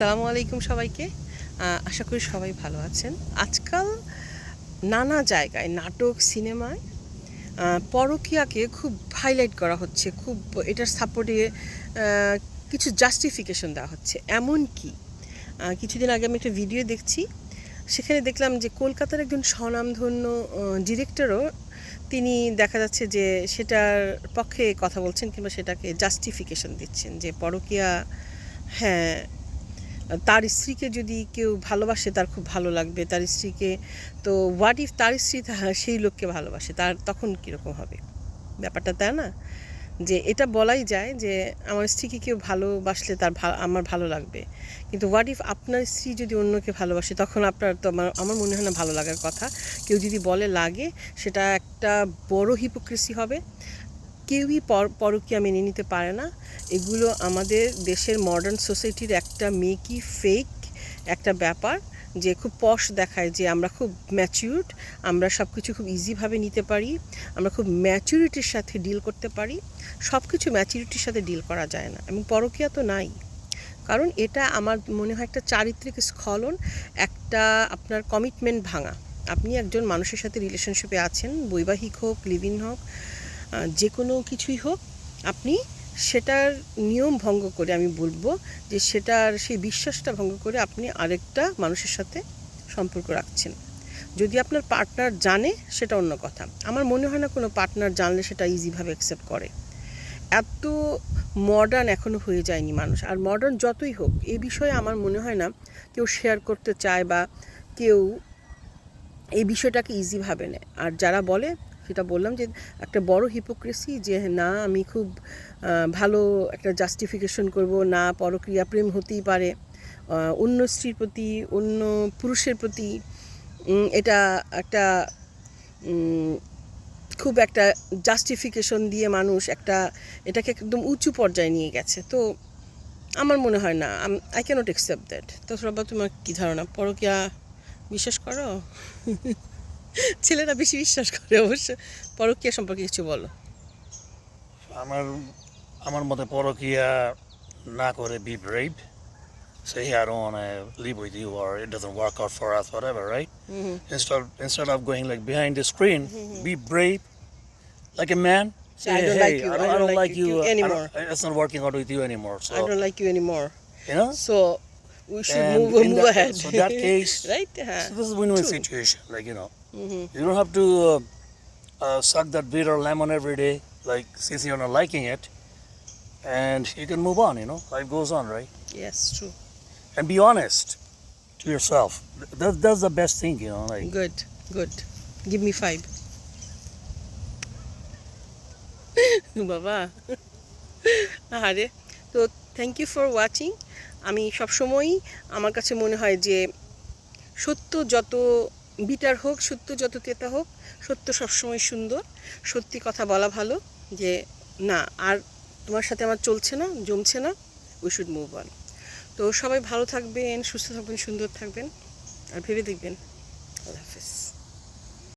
আসসালামু আলাইকুম সবাইকে। আশা করি সবাই ভালো আছেন। আজকাল নানা জায়গায় নাটক, সিনেমায় পরকীয়াকে খুব হাইলাইট করা হচ্ছে, খুব এটার সাপোর্টে কিছু জাস্টিফিকেশন দেওয়া হচ্ছে। এমন কি? কিছুদিন আগে আমি একটা ভিডিও দেখছি, সেখানে দেখলাম যে কলকাতার একজন স্বনামধন্য ডিরেক্টরও তিনি দেখা যাচ্ছে যে সেটার পক্ষে কথা বলছেন কিংবা সেটাকে জাস্টিফিকেশন দিচ্ছেন যে পরকীয়া হ্যাঁ তার স্ত্রীকে যদি কেউ ভালোবাসে, তার খুব ভালো লাগবে। তার স্ত্রীকে, তো হোয়াট ইফ তার স্ত্রী সেই লোককে ভালোবাসে? তার তখন কীরকম হবে? ব্যাপারটা তাই না। যে এটা বলাই যায় যে আমার স্ত্রীকে কেউ ভালোবাসলে তার আমার ভালো লাগবে। কিন্তু হোয়াট ইফ আপনার স্ত্রী যদি অন্যকে ভালোবাসে, তখন আপনার তো আমার আমার মনে হয় না ভালো লাগার কথা। কেউ যদি বলে লাগে, সেটা একটা বড় হিপোক্রেসি হবে। কেউই পর, পরকীয়া মেনে নিতে পারে না। এগুলো আমাদের দেশের মডার্ন সোসাইটির একটা মেকি ফেক একটা ব্যাপার যে খুব পশ দেখায় যে আমরা খুব ম্যাচিউরড আমরা সব কিছু খুব ইজিভাবে নিতে পারি, আমরা খুব ম্যাচুরিটির সাথে ডিল করতে পারি সব কিছু ম্যাচুরিটির সাথে ডিল করা যায় না এবং পরকীয়া তো নাই। কারণ এটা আমার মনে হয় একটা চারিত্রিক স্খলন, একটা আপনার কমিটমেন্ট ভাঙা। আপনি একজন মানুষের সাথে রিলেশনশিপে আছেন, বৈবাহিক হোক লিভিং হোক যে কোনো কিছুই হোক, আপনি সেটার নিয়ম ভঙ্গ করে আমি বলব যে সেটার সেই বিশ্বাসটা ভঙ্গ করে আপনি আরেকটা মানুষের সাথে সম্পর্ক রাখছেন। যদি আপনার পার্টনার জানে, সেটা অন্য কথা। আমার মনে হয় না কোনো পার্টনার জানলে সেটা ইজিভাবে অ্যাকসেপ্ট করে। এত মডার্ন এখনও হয়ে যায়নি মানুষ। আর মডার্ন যতই হোক, এ বিষয়ে আমার মনে হয় না কেউ শেয়ার করতে চায় বা কেউ এই বিষয়টাকে ইজি ভাবে নেয়। আর যারা বলে সেটা বললাম যে একটা বড় হিপোক্রেসি যে না, আমি খুব ভালো একটা জাস্টিফিকেশন করব, না পরক্রিয়া প্রেম হতেই পারে অন্য স্ত্রীর প্রতি, অন্য পুরুষের প্রতি এটা একটা খুব একটা জাস্টিফিকেশন দিয়ে মানুষ একটা, এটাকে একদম উঁচু পর্যায়ে নিয়ে গেছে। তো আমার মনে হয় না আই ক্যানট অ্যাকসেপ্ট দ্যাট তো সবাই তোমার কী ধারণা? পরকিয়া বিশ্বাস করো? ছেলেরা বেশি বিশ্বাস করে অবশ্য পরকিয়া সম্পর্কে কিছু বলো আমার আমার মতে পরকিয়া না করে be brave say hey, I don't want to live with you or it doesn't work out for us whatever right instead instead of going like behind the screen be brave like a man say I don't hey like you, I don't, I don't like you uh, anymore." it's not working out with you anymore so I don't like you anymore you know so we should and move, move that, ahead. So that case, right? Uh, so this is win-win true. situation. Like you know, mm-hmm. you don't have to uh, uh, suck that bitter lemon every day. Like since you're not liking it, and you can move on. You know, life goes on, right? Yes, true. And be honest to yourself. That, that's the best thing. You know, like good, good. Give me five. Baba. So thank you for watching. আমি সবসময়ই আমার কাছে মনে হয় যে সত্য যত bitter হোক, সত্য যত তেতা হোক, সত্য সবসময় সুন্দর। সত্যি কথা বলা ভালো যে না, আর তোমার সাথে আমার চলছে না, জমছে না উই শুড মুভ অন তো সবাই ভালো থাকবেন, সুস্থ থাকবেন, সুন্দর থাকবেন, আর ভেবে দেখবেন। আল্লাহ হাফেজ।